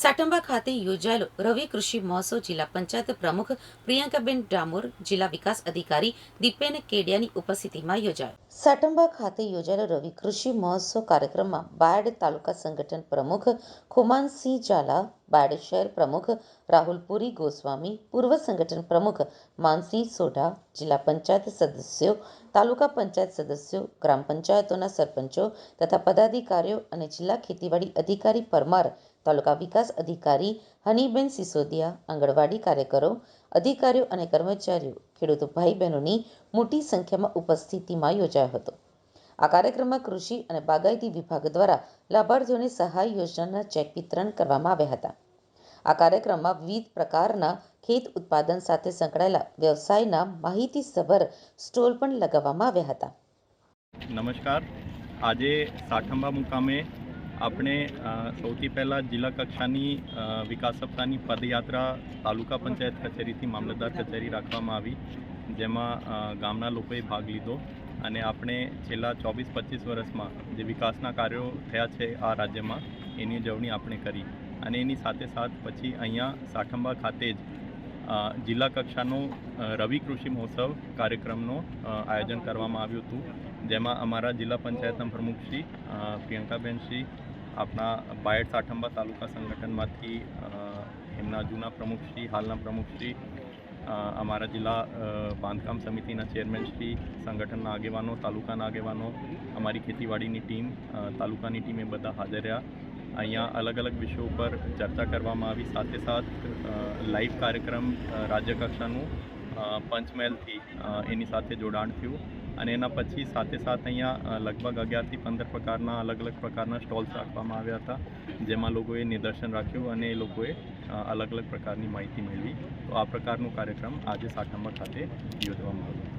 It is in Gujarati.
સાટંબા ખાતે યોજાયેલો રવિ કૃષિ મહોત્સવ જિલ્લા પંચાયત પ્રમુખ પ્રિયંકાબેન ડામોર, જિલ્લા વિકાસ અધિકારી દીપેન કેડિયાની ઉપસ્થિતિમાં યોજાયો. સાટંબા ખાતે યોજાયેલો રવિ કૃષિ મહોત્સવ કાર્યક્રમમાં બાયડ તાલુકા સંગઠન પ્રમુખ ખુમાનસિંહ ઝાલા, બાયડ શહેર પ્રમુખ રાહુલ પુરી ગોસ્વામી, પૂર્વ સંગઠન પ્રમુખ માનસિંહ સોઢા, જિલ્લા પંચાયત સદસ્યો, તાલુકા પંચાયત સદસ્યો, ગ્રામ પંચાયતોના સરપંચો તથા પદાધિકારીઓ અને જિલ્લા ખેતીવાડી અધિકારી પરમાર તાલુકા વિકાસ અધિકારી હનીબેન સિસોદિયા, આંગણવાડી કાર્યકરો, અધિકારીઓ અને કર્મચારીઓ, ખેડૂત ભાઈ બહેનોની મોટી સંખ્યામાં ઉપસ્થિતિમાં યોજાયો હતો. આ કાર્યક્રમમાં કૃષિ અને બાગાયતી વિભાગ દ્વારા લાભાર્થીઓને સહાય યોજનાના ચેક વિતરણ કરવામાં આવ્યા હતા. આ કાર્યક્રમમાં વિવિધ પ્રકારના ખેત ઉત્પાદન સાથે સંકળાયેલા વ્યવસાયના માહિતીસભર સ્ટોલ પણ લગાવવામાં આવ્યા હતા. નમસ્કાર. આજે સાઠંબા મુકામે આપણે સૌથી પહેલાં જિલ્લા કક્ષાની વિકાસ સપ્તાહની પદયાત્રા તાલુકા પંચાયત કચેરીથી મામલતદાર કચેરી રાખવામાં આવી, જેમાં ગામના લોકોએ ભાગ લીધો અને આપણે છેલ્લા ચોવીસ પચીસ વર્ષમાં જે વિકાસના કાર્યો થયા છે આ રાજ્યમાં, એની ઉજવણી આપણે કરી. અને એની સાથે સાથ પછી અહીંયા સાઠંબા ખાતે જ જિલ્લા કક્ષાનો રવિ કૃષિ મહોત્સવ કાર્યક્રમનો આયોજન કરવામાં આવ્યું હતું. જેમાં અમારા જિલ્લા પંચાયતના પ્રમુખશ્રી પ્રિયંકાબેનશ્રી આપણા બાયડ સાઠંબા તાલુકા સંગઠનમાંથી એમના જૂના પ્રમુખશ્રી હાલના પ્રમુખશ્રી અમારા જિલ્લા બાંધકામ સમિતિના ચેરમેનશ્રી સંગઠનના આગેવાનો, તાલુકાના આગેવાનો, અમારી ખેતીવાડીની ટીમ તાલુકાની ટીમ બધા હાજર રહ્યા. અહીંયા અલગ અલગ વિષયો પર ચર્ચા કરવામાં આવી. સાથે સાથ લાઈવ કાર્યક્રમ રાજ્યકક્ષાનું પંચમહેલથી એની સાથે જોડાણ થયું. અને એના પછી સાથે સાથે અહીંયા લગભગ અગિયારથી પંદર પ્રકારના અલગ અલગ પ્રકારના સ્ટોલ્સ રાખવામાં આવ્યા હતા, જેમાં લોકોએ નિદર્શન રાખ્યું અને એ લોકોએ અલગ અલગ પ્રકારની માહિતી મેળવી. તો આ પ્રકારનો કાર્યક્રમ આજે સાઠંબર ખાતે યોજવામાં આવ્યો.